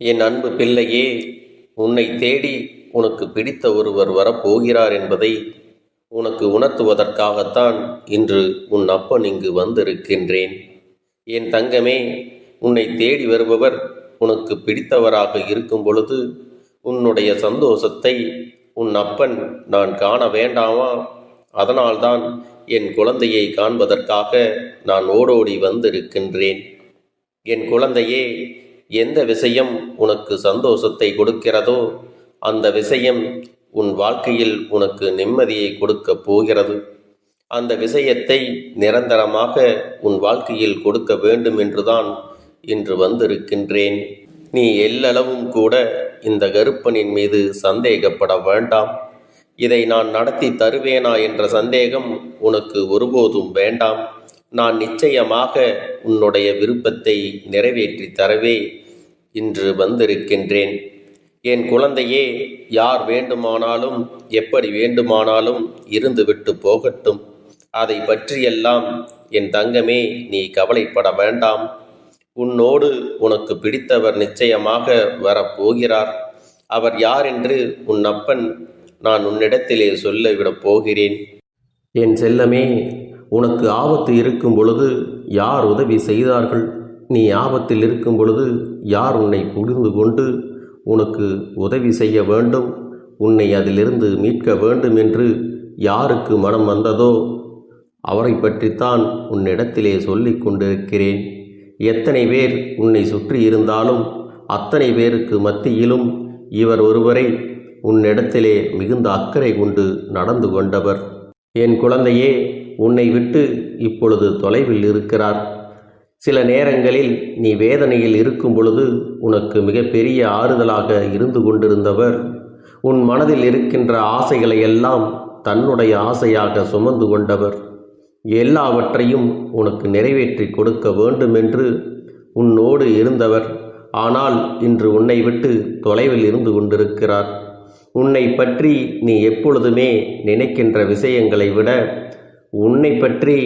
என் அன்பு பிள்ளையே உன்னை தேடி உனக்கு பிடித்த ஒருவர் வரப்போகிறார் என்பதை உனக்கு உணர்த்துவதற்காகத்தான் இன்று உன் அப்பன் இங்கு வந்திருக்கின்றேன். என் தங்கமே உன்னை தேடி வருபவர் உனக்கு பிடித்தவராக இருக்கும் பொழுது உன்னுடைய சந்தோஷத்தை உன் அப்பன் நான் காண வேண்டாமா? அதனால்தான் என் குழந்தையை காண்பதற்காக நான் ஓடோடி வந்திருக்கின்றேன். என் குழந்தையே எந்த விஷயம் உனக்கு சந்தோஷத்தை கொடுக்கிறதோ அந்த விஷயம் உன் வாழ்க்கையில் உனக்கு நிம்மதியை கொடுக்க போகிறது. அந்த விஷயத்தை நிரந்தரமாக உன் வாழ்க்கையில் கொடுக்க வேண்டும் என்றுதான் இன்று வந்திருக்கின்றேன். நீ எல்லளவும் கூட இந்த கருப்பனின் மீது சந்தேகப்பட வேண்டாம். இதை நான் நடத்தி தருவேனா என்ற சந்தேகம் உனக்கு ஒருபோதும் வேண்டாம். நான் நிச்சயமாக உன்னுடைய விருப்பத்தை நிறைவேற்றி தரவே இன்று வந்திருக்கின்றேன். என் குழந்தையே யார் வேண்டுமானாலும் எப்படி வேண்டுமானாலும் இருந்துவிட்டு போகட்டும். அதை பற்றியெல்லாம் என் தங்கமே நீ கவலைப்பட வேண்டாம். உன்னோடு உனக்கு பிடித்தவர் நிச்சயமாக வரப்போகிறார் அவர் யார் என்று உன் அப்பன் நான் உன்னிடத்திலே சொல்லிவிடப் போகிறேன். என் செல்லமே உனக்கு ஆபத்து இருக்கும் பொழுது யார் உதவி செய்தார்கள்? நீ ஆபத்தில் இருக்கும் பொழுது யார் உன்னை புரிந்து கொண்டு உனக்கு உதவி செய்ய வேண்டும்? உன்னை அதிலிருந்து மீட்க வேண்டும் என்று யாருக்கு மனம் வந்ததோ அவரை பற்றித்தான் உன்னிடத்திலே சொல்லிக் கொண்டிருக்கிறேன். எத்தனை பேர் உன்னை சுற்றி இருந்தாலும் அத்தனை பேருக்கு மத்தியிலும் இவர் ஒருவரை உன்னிடத்திலே மிகுந்த அக்கறை கொண்டு நடந்து கொண்டவர். என் குழந்தையே உன்னை விட்டு இப்பொழுது தொலைவில் இருக்கிறார். சில நேரங்களில் நீ வேதனையில் இருக்கும் பொழுது உனக்கு மிகப்பெரிய ஆறுதலாக இருந்து கொண்டிருந்தவர் உன் மனதில் இருக்கின்ற ஆசைகளை எல்லாம் தன்னுடைய ஆசையாக சுமந்து கொண்டவர். எல்லாவற்றையும் உனக்கு நிறைவேற்றி கொடுக்க வேண்டும் என்று உன்னோடு இருந்தவர். ஆனால் இன்று உன்னை விட்டு தொலைவில் இருந்து கொண்டிருக்கிறார். உன்னை பற்றி நீ எப்பொழுதுமே நினைக்கின்ற விஷயங்களை விட உன்னை பற்றி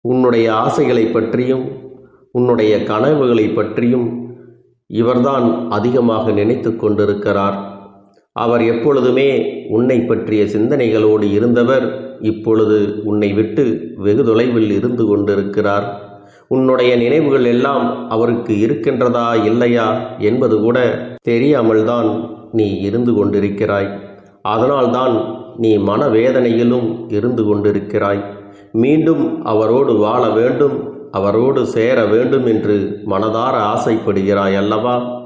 உன்னுடைய ஆசைகளை பற்றியும் உன்னுடைய கனவுகளை பற்றியும் இவர்தான் அதிகமாக நினைத்து கொண்டிருக்கிறார். அவர் எப்பொழுதுமே உன்னை பற்றிய சிந்தனைகளோடு இருந்தவர் இப்பொழுது உன்னை விட்டு வெகு தொலைவில் இருந்து கொண்டிருக்கிறார். உன்னுடைய நினைவுகள் எல்லாம் அவருக்கு இருக்கின்றதா இல்லையா என்பது கூட தெரியாமல்தான் நீ இருந்து கொண்டிருக்கிறாய். அதனால்தான் நீ மனவேதனையிலும் இருந்து கொண்டிருக்கிறாய். மீண்டும் அவரோடு வாழ வேண்டும் அவரோடு சேர வேண்டும் என்று மனதார ஆசைப்படுகிறாய் அல்லவா?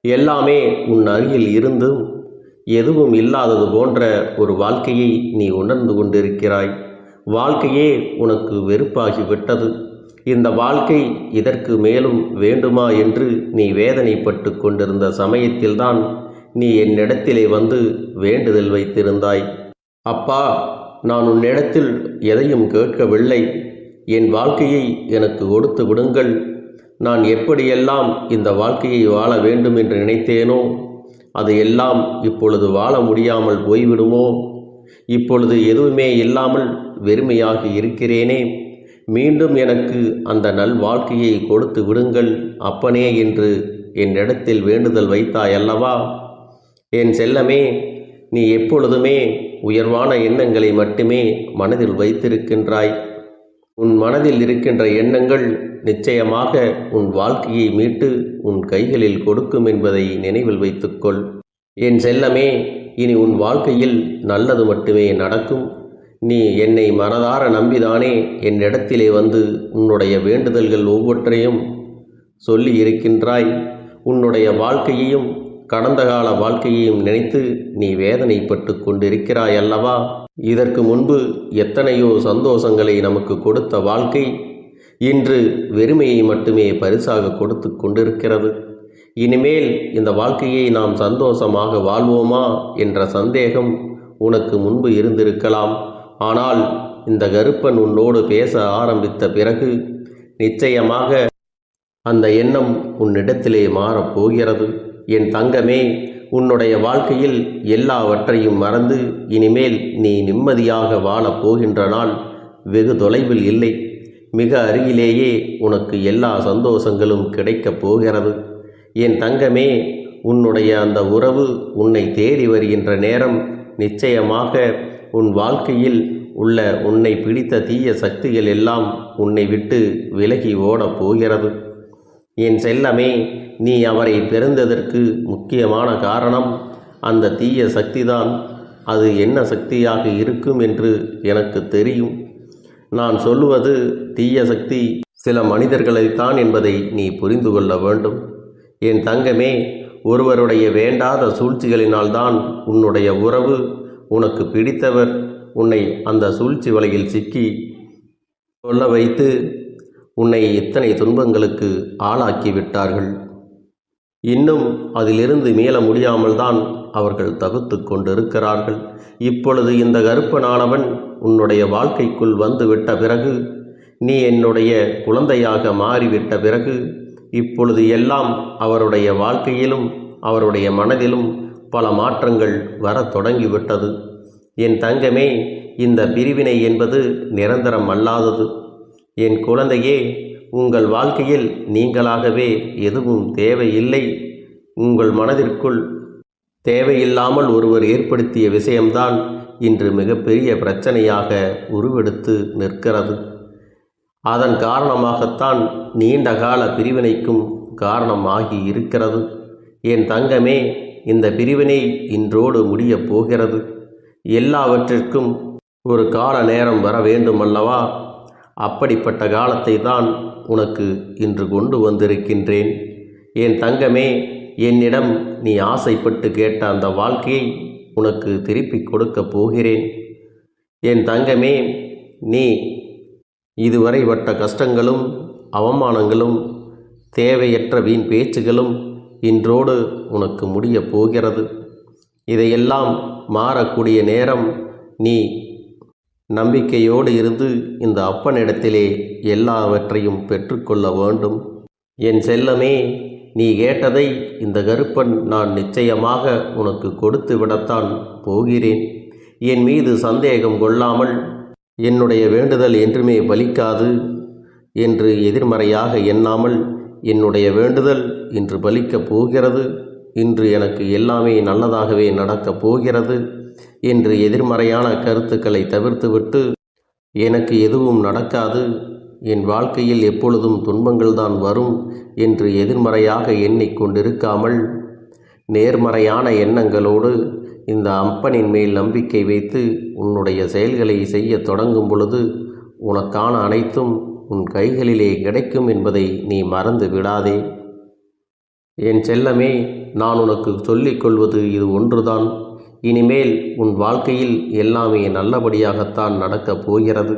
எல்லாமே உன் அருகில் இருந்தும் எதுவும் இல்லாதது போன்ற ஒரு வாழ்க்கையை நீ உணர்ந்து கொண்டிருக்கிறாய். வாழ்க்கையே உனக்கு வெறுப்பாகிவிட்டது இந்த வாழ்க்கை இதற்கு மேலும் வேண்டுமா என்று நீ வேதனைப்பட்டு கொண்டிருந்த சமயத்தில்தான் நீ என்னிடத்திலே வந்து வேண்டுதல் வைத்திருந்தாய். அப்பா நான் உன்னிடத்தில் எதையும் கேட்கவில்லை. என் வாழ்க்கையை எனக்கு கொடுத்து விடுங்கள். நான் எப்படியெல்லாம் இந்த வாழ்க்கையை வாழ வேண்டும் என்று நினைத்தேனோ அது எல்லாம் இப்பொழுது வாழ முடியாமல் போய்விடுமோ? இப்பொழுது எதுவுமே இல்லாமல் வெறுமையாக இருக்கிறேனே. மீண்டும் எனக்கு அந்த நல் வாழ்க்கையை கொடுத்து விடுங்கள் அப்பனே என்று என்னிடத்தில் வேண்டுதல் வைத்தாய் அல்லவா என் செல்லமே நீ எப்பொழுதுமே உயர்வான எண்ணங்களை மட்டுமே மனதில் வைத்திருக்கின்றாய். உன் மனதில் இருக்கின்ற எண்ணங்கள் நிச்சயமாக உன் வாழ்க்கையை மீட்டு உன் கைகளில் கொடுக்கும் என்பதை நினைவில் வைத்துக்கொள். என் செல்லமே இனி உன் வாழ்க்கையில் நல்லது மட்டுமே நடக்கும். நீ என்னை மனதார நம்பிதானே என்னிடத்திலே வந்து உன்னுடைய வேண்டுதல்கள் ஒவ்வொன்றையும் சொல்லி இருக்கின்றாய். உன்னுடைய வாழ்க்கையையும் கடந்த கால வாழ்க்கையையும் நினைத்து நீ வேதனைப்பட்டு கொண்டிருக்கிறாய் அல்லவா இதற்கு முன்பு எத்தனையோ சந்தோஷங்களை நமக்கு கொடுத்த வாழ்க்கை இன்று வெறுமையை மட்டுமே பரிசாக கொடுத்து கொண்டிருக்கிறது. இனிமேல் இந்த வாழ்க்கையை நாம் சந்தோஷமாக வாழ்வோமா என்ற சந்தேகம் உனக்கு முன்பு இருந்திருக்கலாம். ஆனால் இந்த கருப்பன் உன்னோடு பேச ஆரம்பித்த பிறகு நிச்சயமாக அந்த எண்ணம் உன்னிடத்திலே மாறப்போகிறது என் தங்கமே உன்னுடைய வாழ்க்கையில் எல்லாவற்றையும் மறந்து இனிமேல் நீ நிம்மதியாக வாழப் போகின்ற நாள் வெகு தொலைவில் இல்லை. மிக அருகிலேயே உனக்கு எல்லா சந்தோஷங்களும் கிடைக்கப் போகிறது. என் தங்கமே உன்னுடைய அந்த உறவு உன்னை தேடி வருகின்ற நேரம் நிச்சயமாக உன் வாழ்க்கையில் உள்ள உன்னை பிடித்த தீய சக்திகள் எல்லாம் உன்னை விட்டு விலகி ஓடப் போகிறது. என் செல்லமே நீ அவரை பிறந்ததற்கு முக்கியமான காரணம். அந்த தீய சக்திதான். அது என்ன சக்தியாக இருக்கும் என்று எனக்கு தெரியும். நான் சொல்லுவது தீய சக்தி சில மனிதர்களைத்தான் என்பதை நீ புரிந்து கொள்ள வேண்டும். என் தங்கமே ஒருவருடைய வேண்டாத சூழ்ச்சிகளினால்தான் உன்னுடைய உறவு உனக்கு பிடித்தவர். உன்னை அந்த சூழ்ச்சி வலையில் சிக்கி சொல்ல வைத்து உன்னை இத்தனை துன்பங்களுக்கு ஆளாக்கி விட்டார்கள் இன்னும் அதிலிருந்து மீள முடியாமல் தான் அவர்கள் தகுத்து கொண்டிருக்கிறார்கள். இப்பொழுது இந்த கருப்பனானவன் உன்னுடைய வாழ்க்கைக்குள் வந்துவிட்ட பிறகு நீ என்னுடைய குழந்தையாக மாறிவிட்ட பிறகு இப்பொழுது எல்லாம் அவருடைய வாழ்க்கையிலும் அவருடைய மனதிலும் பல மாற்றங்கள் வரத் தொடங்கிவிட்டது. என் தங்கமே இந்த பிரிவினை என்பது நிரந்தரம் அல்லாதது. என் குழந்தையே உங்கள் வாழ்க்கையில் நீங்களாகவே எதுவும் தேவையில்லை. உங்கள் மனதிற்குள் தேவையில்லாமல் ஒருவர் ஏற்படுத்திய விஷயம்தான் இன்று மிகப்பெரிய பிரச்சனையாக உருவெடுத்து நிற்கிறது. அதன் காரணமாகத்தான் நீண்ட கால பிரிவினைக்கும் காரணமாகி இருக்கிறது. என் தங்கமே இந்த பிரிவினை இன்றோடு முடியப் போகிறது. எல்லாவற்றிற்கும் ஒரு கால நேரம் வர வேண்டுமல்லவா? அப்படிப்பட்ட காலத்தை தான் உனக்கு இன்று கொண்டு வந்திருக்கின்றேன். என் தங்கமே என்னிடம் நீ ஆசைப்பட்டு கேட்ட அந்த வாழ்க்கையை உனக்கு திருப்பி கொடுக்கப் போகிறேன். என் தங்கமே நீ இதுவரை பட்ட கஷ்டங்களும் அவமானங்களும் தேவையற்ற வீண் பேச்சுகளும் இன்றோடு உனக்கு முடியப் போகிறது. இதையெல்லாம் மாறக்கூடிய நேரம் நீ நம்பிக்கையோடு இருந்து இந்த அப்பனிடத்திலே எல்லாவற்றையும் பெற்றுக்கொள்ள வேண்டும். என் செல்லமே நீ கேட்டதை இந்த கருப்பன் நான் நிச்சயமாக உனக்கு கொடுத்து விடத்தான் போகிறேன். என் மீது சந்தேகம் கொள்ளாமல் என்னுடைய வேண்டுதல் என்றுமே பலிக்காது என்று எதிர்மறையாக எண்ணாமல் என்னுடைய வேண்டுதல் இன்று பலிக்கப் போகிறது. இன்று எனக்கு எல்லாமே நல்லதாகவே நடக்கப் போகிறது. என்று எதிர்மறையான கருத்துக்களை தவிர்த்துவிட்டு எனக்கு எதுவும் நடக்காது என் வாழ்க்கையில் எப்பொழுதும் துன்பங்கள்தான் வரும் என்று எதிர்மறையாக எண்ணிக்கொண்டிருக்காமல் நேர்மறையான எண்ணங்களோடு இந்த அப்பனின் மேல் நம்பிக்கை வைத்து உன்னுடைய செயல்களை செய்ய தொடங்கும் பொழுது உனக்கான அனைத்தும் உன் கைகளிலே கிடைக்கும் என்பதை நீ மறந்து விடாதே. என் செல்லமே நான் உனக்கு சொல்லிக் கொள்வது இது ஒன்றுதான். இனிமேல் உன் வாழ்க்கையில் எல்லாமே நல்லபடியாகத்தான் நடக்கப் போகிறது.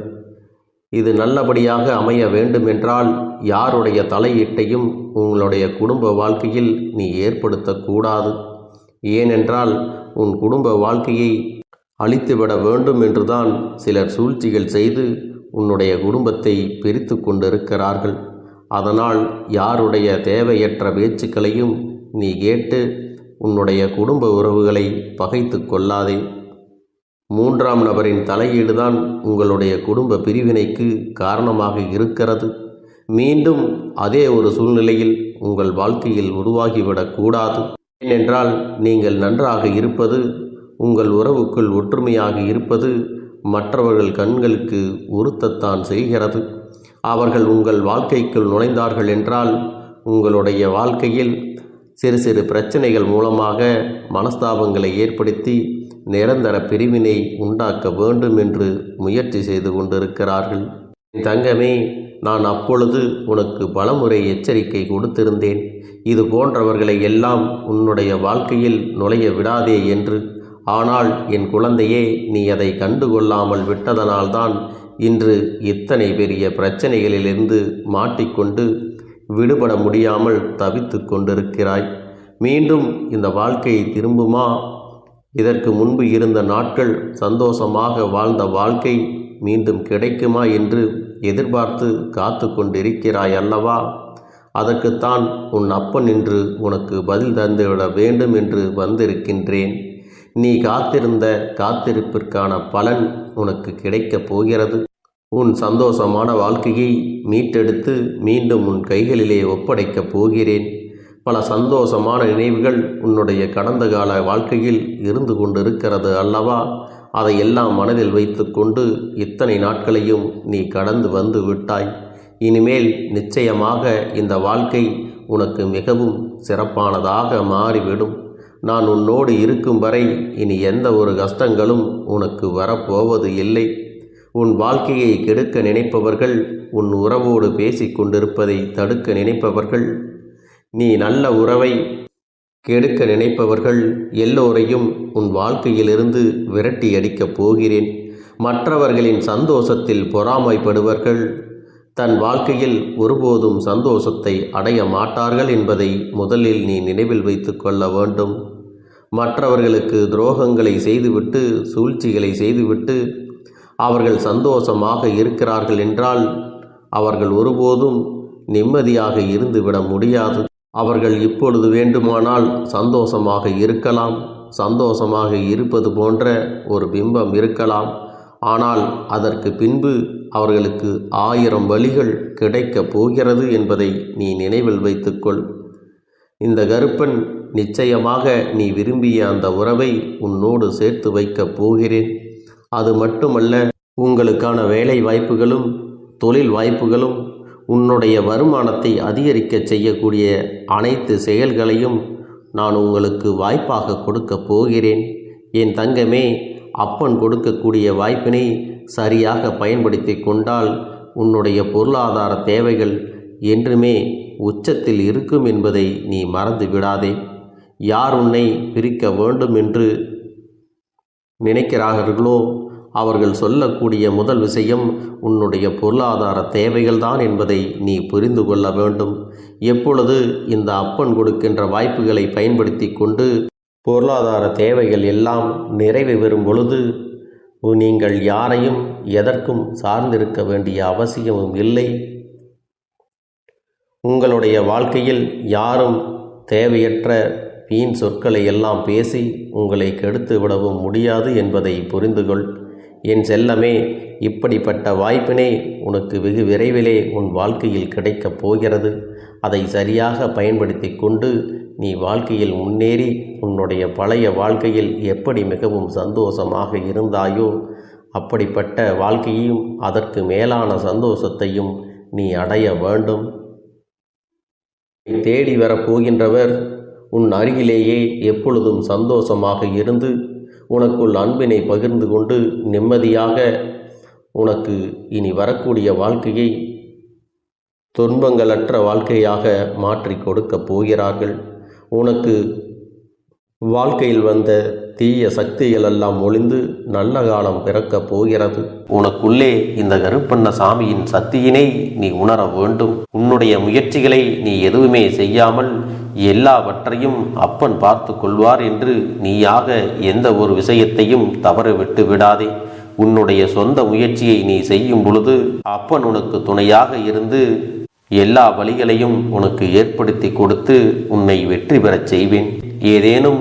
இது நல்லபடியாக அமைய வேண்டுமென்றால் யாருடைய தலையீட்டையும் உங்களுடைய குடும்ப வாழ்க்கையில் நீ ஏற்படுத்தக்கூடாது ஏனென்றால் உன் குடும்ப வாழ்க்கையை அழித்துவிட வேண்டும் என்றுதான் சிலர் சூழ்ச்சிகள் செய்து உன்னுடைய குடும்பத்தை பிரித்து கொண்டிருக்கிறார்கள். அதனால் யாருடைய தேவையற்ற பேச்சுக்களையும் நீ கேட்டு உன்னுடைய குடும்ப உறவுகளை பகைத்து கொள்ளாதே. மூன்றாம் நபரின் தலையீடுதான் உங்களுடைய குடும்ப பிரிவினைக்கு காரணமாக இருக்கிறது. மீண்டும் அதே ஒரு சூழ்நிலையில் உங்கள் வாழ்க்கையில் உருவாகிவிடக்கூடாது ஏனென்றால் நீங்கள் நன்றாக இருப்பது உங்கள் உறவுக்குள் ஒற்றுமையாக இருப்பது மற்றவர்கள் கண்களுக்கு உறுத்தத்தான் செய்கிறது. அவர்கள் உங்கள் வாழ்க்கைக்குள் நுழைந்தார்கள் என்றால் உங்களுடைய வாழ்க்கையில் சிறு சிறு பிரச்சனைகள் மூலமாக மனஸ்தாபங்களை ஏற்படுத்தி நிரந்தர பிரிவினை உண்டாக்க வேண்டும் என்று முயற்சி செய்து கொண்டிருக்கிறார்கள். தங்கமே நான் அப்பொழுது உனக்கு பலமுறை எச்சரிக்கை கொடுத்திருந்தேன். இது போன்றவர்களை எல்லாம் உன்னுடைய வாழ்க்கையில் நுழைய விடாதே என்று. ஆனால் என் குழந்தையே நீ அதை கண்டுகொள்ளாமல் விட்டதனால்தான் இன்று இத்தனை பெரிய பிரச்சனைகளிலிருந்து மாட்டிக்கொண்டு விடுபட முடியாமல் தவித்து கொண்டிருக்கிறாய். மீண்டும் இந்த வாழ்க்கை திரும்புமா? இதற்கு முன்பு இருந்த நாட்கள் சந்தோஷமாக வாழ்ந்த வாழ்க்கை மீண்டும் கிடைக்குமா என்று எதிர்பார்த்து காத்து கொண்டிருக்கிறாய் அல்லவா? அதற்குத்தான் உன் அப்பன் என்று உனக்கு பதில் தந்துவிட வேண்டும் என்று வந்திருக்கின்றேன். நீ காத்திருந்த காத்திருப்பிற்கான பலன் உனக்கு கிடைக்கப் போகிறது. உன் சந்தோஷமான வாழ்க்கையை மீட்டெடுத்து மீண்டும் உன் கைகளிலே ஒப்படைக்கப் போகிறேன். பல சந்தோஷமான நினைவுகள் உன்னுடைய கடந்த கால வாழ்க்கையில் இருந்து கொண்டிருக்கிறது அல்லவா? அதையெல்லாம் மனதில் வைத்துக்கொண்டு இத்தனை நாட்களையும் நீ கடந்து வந்து விட்டாய். இனிமேல் நிச்சயமாக இந்த வாழ்க்கை உனக்கு மிகவும் சிறப்பானதாக மாறிவிடும். நான் உன்னோடு இருக்கும் வரை இனி எந்த ஒரு கஷ்டங்களும் உனக்கு வரப்போவது இல்லை. உன் வாழ்க்கையை கெடுக்க நினைப்பவர்கள் உன் உறவோடு பேசிக் கொண்டிருப்பதை தடுக்க நினைப்பவர்கள். நீ நல்ல உறவை கெடுக்க நினைப்பவர்கள் எல்லோரையும் உன் வாழ்க்கையிலிருந்து விரட்டி அடிக்கப் போகிறேன். மற்றவர்களின் சந்தோஷத்தில் பொறாமைப்படுவர்கள் தன் வாழ்க்கையில் ஒருபோதும் சந்தோஷத்தை அடைய மாட்டார்கள் என்பதை முதலில் நீ நினைவில் வைத்து கொள்ள வேண்டும். மற்றவர்களுக்கு துரோகங்களை செய்துவிட்டு சூழ்ச்சிகளை செய்துவிட்டு அவர்கள் சந்தோஷமாக இருக்கிறார்கள் என்றால் அவர்கள் ஒருபோதும் நிம்மதியாக இருந்துவிட முடியாது. அவர்கள் இப்பொழுது வேண்டுமானால் சந்தோஷமாக இருக்கலாம் சந்தோஷமாக இருப்பது போன்ற ஒரு பிம்பம் இருக்கலாம். ஆனால் அதற்கு பின்பு அவர்களுக்கு ஆயிரம் வழிகள் கிடைக்கப் போகிறது என்பதை நீ நினைவில் வைத்துக்கொள். இந்த கருப்பன் நிச்சயமாக நீ விரும்பிய அந்த உறவை உன்னோடு சேர்த்து வைக்கப் போகிறேன். அது மட்டுமல்ல உங்களுக்கான வேலை வாய்ப்புகளும் தொழில் வாய்ப்புகளும் உன்னுடைய வருமானத்தை அதிகரிக்க செய்யக்கூடிய அனைத்து செயல்களையும் நான் உங்களுக்கு வாய்ப்பாக கொடுக்கப் போகிறேன். என் தங்கமே அப்பன் கொடுக்கக்கூடிய வாய்ப்பினை சரியாக பயன்படுத்தி கொண்டால் உன்னுடைய பொருளாதார தேவைகள் என்றுமே உச்சத்தில் இருக்கும் என்பதை நீ மறந்து விடாதே. யார் உன்னை பிரிக்க வேண்டும் என்று நினைக்கிறார்களோ அவர்கள் சொல்லக்கூடிய முதல் விஷயம் உன்னுடைய பொருளாதார தேவைகள்தான் என்பதை நீ புரிந்து கொள்ள வேண்டும். எப்பொழுது இந்த அப்பன் கொடுக்கின்ற வாய்ப்புகளை பயன்படுத்தி கொண்டு பொருளாதார தேவைகள் எல்லாம் நிறைவு பெறும் பொழுது நீங்கள் யாரையும் எதற்கும் சார்ந்திருக்க வேண்டிய அவசியமும் இல்லை. உங்களுடைய வாழ்க்கையில் யாரும் தேவையற்ற வீண் சொற்களை எல்லாம் பேசி உங்களை கெடுத்து விடவும் முடியாது என்பதை புரிந்துகொள். என் செல்லமே இப்படிப்பட்ட வாய்ப்பினை உனக்கு வெகு விரைவிலே உன் வாழ்க்கையில் கிடைக்கப் போகிறது. அதை சரியாக பயன்படுத்தி கொண்டு நீ வாழ்க்கையில் முன்னேறி உன்னுடைய பழைய வாழ்க்கையில் எப்படி மிகவும் சந்தோஷமாக இருந்தாயோ அப்படிப்பட்ட வாழ்க்கையையும் அதற்கு மேலான சந்தோஷத்தையும் நீ அடைய வேண்டும். தேடி வரப்போகின்றவர் உன் அருகிலேயே எப்பொழுதும் சந்தோஷமாக இருந்து உனக்குள் அன்பினை பகிர்ந்து கொண்டு நிம்மதியாக உனக்கு இனி வரக்கூடிய வாழ்க்கையை துன்பங்களற்ற வாழ்க்கையாக மாற்றி கொடுக்கப் போகிறார்கள். உனக்கு வாழ்க்கையில் வந்த தீய சக்திகள் எல்லாம் ஒளிந்து நல்ல காலம் பிறக்கப் போகிறது. உனக்குள்ளே இந்த கருப்பண்ண சாமியின் சக்தியினை நீ உணர வேண்டும். உன்னுடைய முயற்சிகளை நீ எதுவுமே செய்யாமல் எல்லாவற்றையும் அப்பன் பார்த்து கொள்வார் என்று நீயாக எந்த ஒரு விஷயத்தையும் தவற விட்டு விடாதே. உன்னுடைய சொந்த முயற்சியை நீ செய்யும் பொழுது அப்பன் உனக்கு துணையாக இருந்து எல்லா வழிகளையும் உனக்கு ஏற்படுத்தி கொடுத்து உன்னை வெற்றி பெறச் செய்வேன். ஏதேனும்